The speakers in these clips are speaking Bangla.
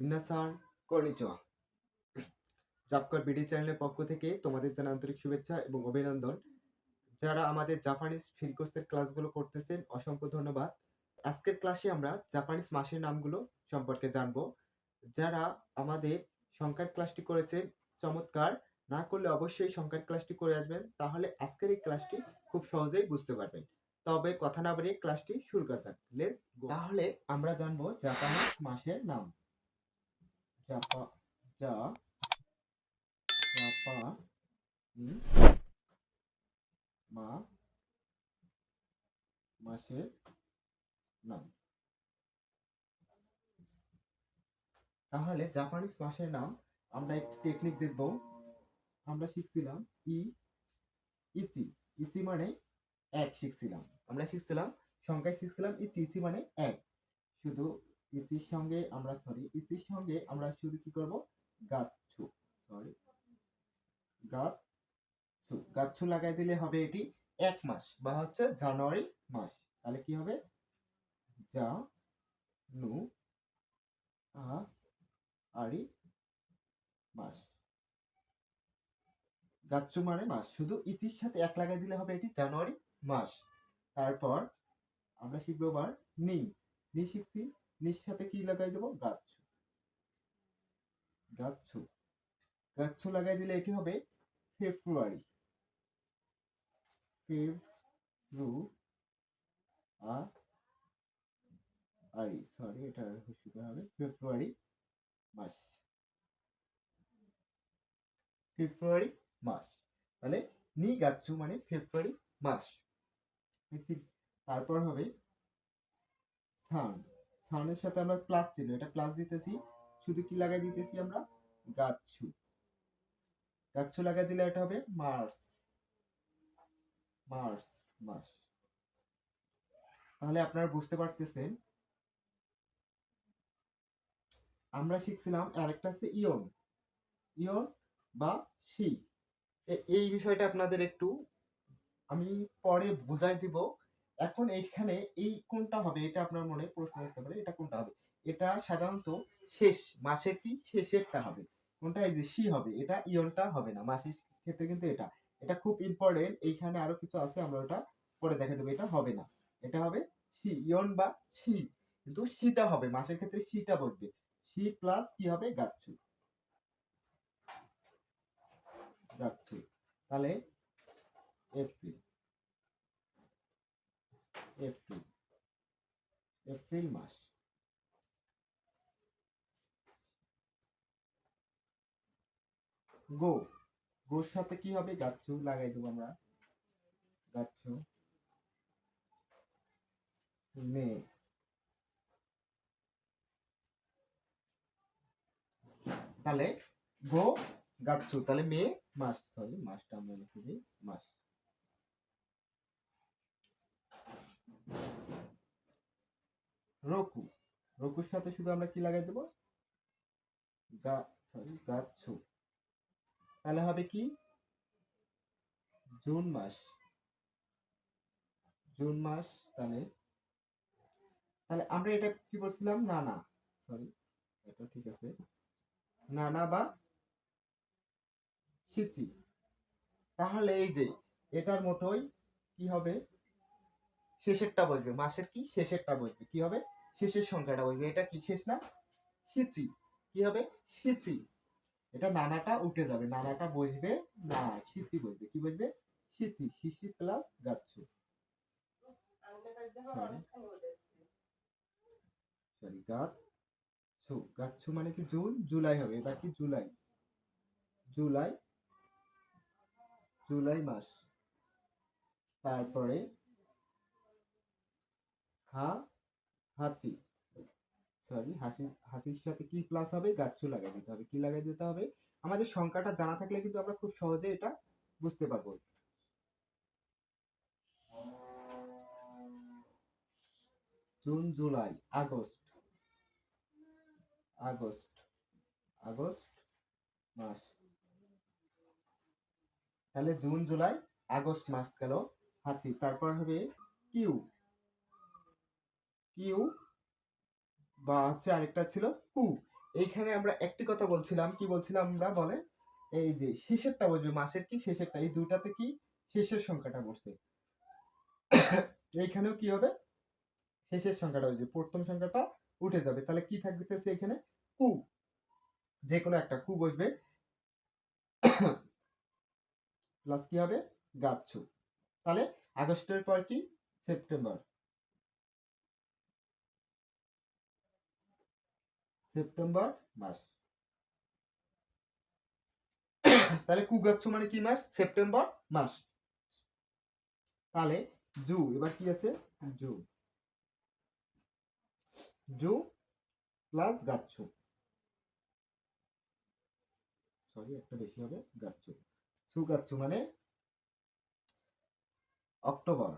মিনাসান কর্নিচোয়া জাপকর বিডি চ্যানেলের পক্ষ থেকে তোমাদের জানা আন্তরিক শুভেচ্ছা এবং অভিনন্দন। যারা আমাদের জাপানিজ ফিলকোর্সের ক্লাসগুলো করতেছেন, অসংখ্য ধন্যবাদ। আজকের ক্লাসে আমরা জাপানিজ মাসের নামগুলো সম্পর্কে জানব। যারা আমাদের সংখ্যার ক্লাসটি করেছেন, চমৎকার। না করলে অবশ্যই সংখ্যার ক্লাসটি করে আসবেন, তাহলে আজকের এই ক্লাসটি খুব সহজেই বুঝতে পারবেন। তবে কথা না বাড়িয়ে ক্লাসটি শুরু করা যাক। লেটস তাহলে আমরা জানব জাপানিজ মাসের নাম। জা জাপা নি মা মাসের নাম। তাহলে জাপানিজ মাসের নাম আমরা একটি টেকনিক দেখব। আমরা শিখছিলাম ই, ইচি। ইচি মানে এক শিখছিলাম। আমরা শিখছিলাম, সংখ্যায় শিখছিলাম ইচি। ইচি মানে এক। শুধু ইচির সঙ্গে আমরা সরি ইচির সঙ্গে আমরা শুধু কি করব? গাচ্ছু সরি গাচ্ছু গাচ্ছু লাগাই দিলে হবে এটি এক মাস বা হচ্ছে জানুয়ারি মাস। তাহলে কি হবে? যা নু আ আরি মাস গাচ্ছু মানে মাস, শুধু ইচির সাথে এক লাগাই দিলে হবে এটি জানুয়ারি মাস। তারপর আমরা শিখব এবার নি নি শিখছি। নির সাথে কি লাগাই দেবো? গাচ্ছু। গাছ গাচ্ছু লাগাই দিলে এটি হবে ফেব্রুয়ারি। ফেব্রু আ আরি সরি এটা হুসুকে হবে। ফেব্রুয়ারি মাস। ফেব্রুয়ারি মাস। তাহলে নি গাচ্ছু মানে ফেব্রুয়ারি মাস? তারপর হবে সান। সানের সাথে আমরা প্লাস ছিল এটা প্লাস দিতেছি, শুধু কি লাগাই দিতেছি আমরা? গাচ্ছু। গাচ্ছু লাগাই দিলে এটা হবে মার্চ মার্চ মাস তাহলে আপনারা বুঝতে পারতেছেন। আমরা শিখছিলাম আরেকটা হচ্ছে ইয়ন। ইয়ন বা সি এই বিষয়টা আপনাদের একটু আমি পরে বুঝাই দিব। এখন এইখানে এই কোনটা হবে? এটা আপনার মনে প্রশ্ন করতে পারে, এটা কোনটা হবে? এটা সাধারণত শেষ, মাসের কি? শেষেরটা হবে। কোনটা? এই যে সি হবে। এটা ইয়নটা হবে না। মাসের ক্ষেত্রে কিন্তু এটা। এটা খুব ইম্পর্টেন্ট এইখানে আরও কিছু আছে, আমরা ওটা পরে দেখা দেবো। এটা হবে না। এটা হবে সি, ইয়ন বা সি। কিন্তু সিটা হবে। মাসের ক্ষেত্রে সিটা বসবে। সি প্লাস কি হবে? গাচ্ছু। গাচ্ছু। তাহলে এপ্রিল এপ্রিল এপ্রিল মাস গো গোর সাথে কি হবে? গাচ্ছু লাগাই দেবো আমরা। গাচ্ছু। মে। তাহলে গো, গাচ্ছু। তাহলে মে, মাস। সরি মাসটা আমরা লিখে দিই, মাস। রকু। রকুর সাথে শুধু আমরা কি লাগাই দেবো? গা সরি গাচ্ছু তাহলে হবে কি? জুন মাস। জুন মাস, তাহলে তাহলে আমরা এটা কি বলছিলাম? নানা। সরি এটা ঠিক আছে। নানা বা সিচি। তাহলে এই যে, এটার মতোই কি হবে? শেষেরটা বসবে মাসের কি? শেষেরটা বসবে কি হবে? শেষের সংখ্যাটা বসবে এটা কি শেষ না? সিচি। কি হবে? সিচি। এটা নানাটা উঠে যাবে। নানাটা বসবে না, সিচি বসবে কি বসবে সিচি। সিসি প্লাস গাচ্ছু সরি গাচ্ছু মানে কি? জুন, জুলাই হবে। এটা কি? জুলাই। জুলাই। জুলাই মাস। তারপরে হা, হাঁচি। সরি হাসি, হাসির সাথে কি প্লাস হবে? গাচ্ছু লাগাই দিতে হবে। কি লাগাই দিতে হবে? আমাদের সংখ্যাটা জানা থাকলে কিন্তু আমরা খুব সহজে এটা বুঝতে পারব। June, July, August. August August মাস। তাহলে জুন, জুলাই, আগস্ট মাস গেল হাঁচি। তারপর হবে কিউ। কিউ বা হচ্ছে আরেকটা ছিল কু এইখানে আমরা একটি কথা বলছিলাম, কি বলছিলাম আমরা বলে এই যে শেষেরটা বসবে মাসের কি, শেষেরটা, এই দুটাতে কি শেষের সংখ্যাটা বসছে। এইখানেও কি হবে? শেষের সংখ্যাটা বসবে প্রথম সংখ্যাটা উঠে যাবে। তাহলে কি থাকতেছে এখানে? কু। যে কোনো একটা কু বসবে। প্লাস কি হবে? গাচ্ছু তাহলে আগস্টের পর কি? সেপ্টেম্বর। সেপ্টেম্বর মাস। তাহলে কুগাচ্ছু মানে কি মাস? সেপ্টেম্বর মাস। তাহলে জু, এবার কি আছে? জু। জু প্লাস গাচ্ছু। সরি একটা বেশি হবে, গাচ্ছু। সু গাচ্ছু মানে অক্টোবর।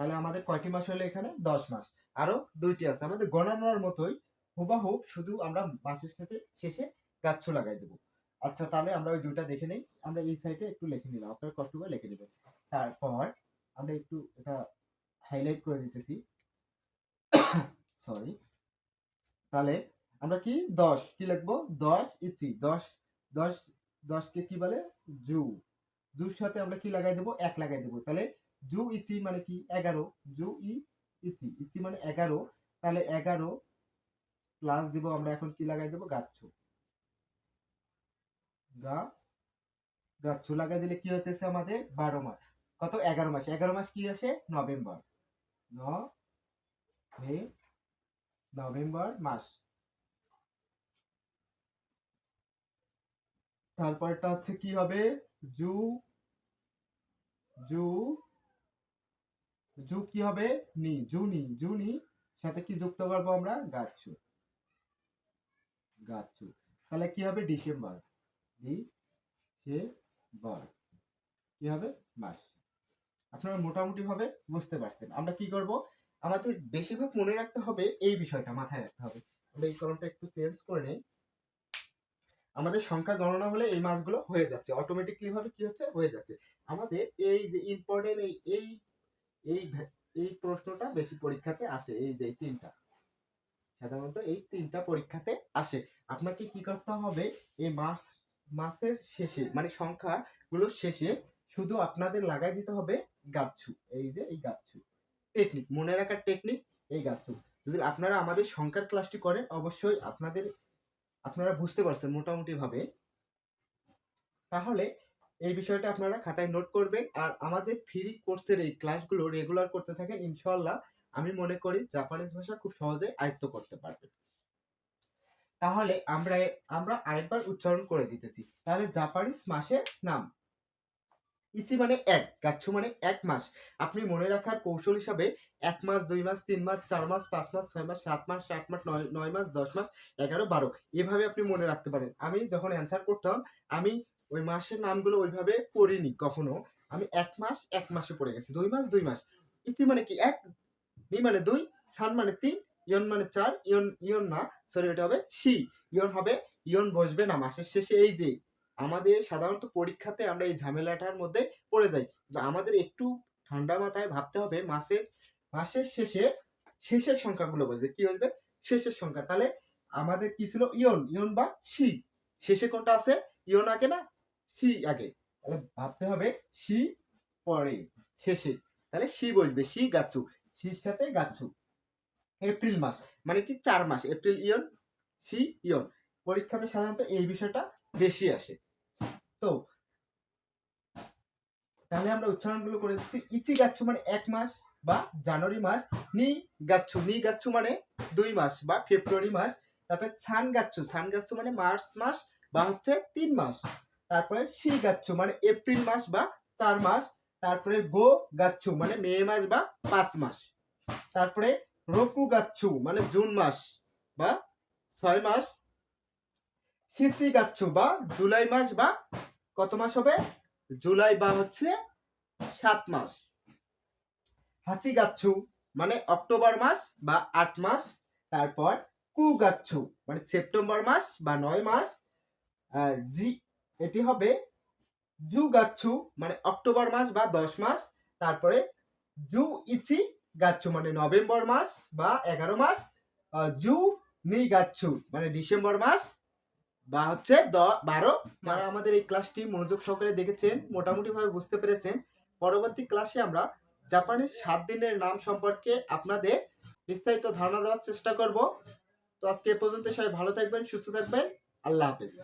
তাহলে আমাদের কয়টি মাস হলো এখানে? দশ মাস। আরও দুইটি আছে। আমাদের গণনার মতোই হুবাহুব শুধু আমরা মাসের সাথে শেষে গাচ্ছু লাগাই দেবো। আচ্ছা তাহলে আমরা ওই দুইটা দেখে নেই। আমরা এই সাইডে একটু লিখে নিলাম। আপনার কষ্ট করে লিখে নেবেন। তারপর আমরা একটু এটা হাইলাইট করে দিতেছি। সরি তাহলে আমরা কি? দশ। কি লিখব? দশ ইচি দশ দশ, দশকে কি বলে? জু। জুর সাথে আমরা কি লাগাই দেবো? এক লাগাই দেবো। তাহলে জু ইচি মানে কি? এগারো। জু ই ইচি মানে এগারো। তাহলে এগারো প্লাস দিব আমরা এখন কি লাগাই দেবো? গাচ্ছু। গা, গাচ্ছু লাগাই দিলে কি হতেছে আমাদের? বারো মাস। কত? এগারো মাস। এগারো মাস কি আসে? নভেম্বর। ন নভেম্বর মাস। তারপরটা হচ্ছে কি হবে? জু জু জু কি হবে? নি জুনি জুনি সাথে কি যুক্ত করব আমরা? গাচ্ছু গাচ্ছু তাহলে কি হবে? ডিসেম্বর। ডি সে বার কি হবে? মাস। আপনারা মোটামুটি ভাবে বুঝতে পারছেন। আমরা কি করব? আমাদের বেশিরভাগ মনে রাখতে হবে এই বিষয়টা মাথায় রাখতে হবে। আমরা এই কলমটা একটু চেঞ্জ করে নেই। আমাদের সংখ্যা গণনা হলে এই মাসগুলো হয়ে যাচ্ছে। অটোমেটিকলি ভাবে কি হচ্ছে? হয়ে যাচ্ছে। আমাদের এই যে ইম্পর্টেন্ট এই এই এই প্রশ্নটা বেশি পরীক্ষাতে আসে, এই যে তিনটা। সাধারণত এই তিনটা পরীক্ষাতে আসে। আপনাকে কি করতে হবে, এই মাস, মাসের শেষে মানে সংখ্যা গুলোর শেষে শুধু আপনাদের লাগাই দিতে হবে গাচ্ছু এই যে এই গাচ্ছু টেকনিক, মনে রাখার টেকনিক, এই গাচ্ছু যদি আপনারা আমাদের সংখ্যার ক্লাসটি করেন, অবশ্যই আপনাদের, আপনারা বুঝতে পারছেন মোটামুটি ভাবে তাহলে এই বিষয়টা আপনারা খাতায় নোট করবেন। আর আমাদের ফ্রি কোর্সের এই ক্লাসগুলো রেগুলার করতে থাকেন ইনশাল্লাহ আমি মনে করি জাপানিজ ভাষা খুব সহজে আয়ত্ত করতে পারবেন তাহলে আমরা আমরা আরেকবার উচ্চারণ করে দিতেছি। তাহলে জাপানিজ মাসের নাম। ইচি মানে এক, গাচ্ছু মানে এক মাস। আপনি মনে রাখার কৌশল হিসাবে এক মাস, দুই মাস, তিন মাস, চার মাস, পাঁচ মাস, ছয় মাস, সাত মাস, আট মাস, নয় নয় মাস, দশ মাস, এগারো, বারো। এভাবে আপনি মনে রাখতে পারেন। আমি যখন অ্যান্সার করতাম, আমি ওই মাসের নামগুলো ওইভাবে পড়িনি কখনো। আমি এক মাস, এক মাসে পড়ে গেছি। দুই মাস দুই মাস। ইতি মানে কি? এক, নি মানে দুই, সান মানে তিন, ইয়ন মানে চার, ইয়ন ইয়ন না, সরি, এটা হবে সি। ইয়ন হবে, ইয়ন বসবে না মাসের শেষে। এই যে, আমাদের সাধারণত পরীক্ষাতে আমরা এই ঝামেলাটার মধ্যে পড়ে যাই। আমাদের একটু ঠান্ডা মাথায় ভাবতে হবে, মাসের মাসের শেষে শেষের সংখ্যাগুলো বসবে। কি বসবে? শেষের সংখ্যা। তাহলে আমাদের কি ছিল? ইয়ন ইয়ন বা সি। শেষে কোনটা আছে? ইয়ন আগে না? সি আগে। তাহলে ভাবতে হবে সি পরে, শেষে। তাহলে সি বসবে, সি গাচ্ছু, সির সাথে গাচ্ছু। এপ্রিল মাস মানে কি চার মাস, এপ্রিল ইয়ন, সি ইয়ন। পরীক্ষাতে সাধারণত এই বিষয়টা বেশি আসে। তো, তাহলে আমরা উচ্চারণগুলো করে দিচ্ছি। ইচি গাচ্ছু মানে এক মাস বা জানুয়ারি মাস, নি গাচ্ছু নি গাচ্ছু মানে দুই মাস বা ফেব্রুয়ারি মাস। তারপরে ছান গাচ্ছু ছান গাচ্ছু মানে মার্চ মাস বা হচ্ছে তিন মাস। তারপরে শি গাচ্ছু মানে এপ্রিল মাস বা চার মাস, তারপরে গো গাচ্ছু মানে মে মাস বা পাঁচ মাস। তারপরে রকু গাচ্ছু মানে জুন মাস বা ছয় মাস। শিশি গাচ্ছু বা জুলাই মাস বা কত মাস হবে? জুলাই বা হচ্ছে সাত মাস। হাসি গাচ্ছু মানে অক্টোবর মাস বা আট মাস। তারপর কু গাচ্ছু মানে সেপ্টেম্বর মাস বা নয় মাস। আর জি এটি হবে জু গাচ্ছু মানে অক্টোবর মাস বা দশ মাস, তারপরে জু ইচি গাচ্ছু মানে নভেম্বর মাস বা এগারো মাস জু নি গাচ্ছু মানে ডিসেম্বর মাস বা হচ্ছে দ, বারো। যারা আমাদের এই ক্লাসটি মনোযোগ সহকারে দেখেছেন মোটামুটি ভাবে বুঝতে পেরেছেন, পরবর্তী ক্লাসে আমরা জাপানের সাত দিনের নাম সম্পর্কে আপনাদের বিস্তারিত ধারণা দেওয়ার চেষ্টা করব। তো আজকে এ পর্যন্ত সবাই ভালো থাকবেন, সুস্থ থাকবেন। আল্লাহ হাফেজ।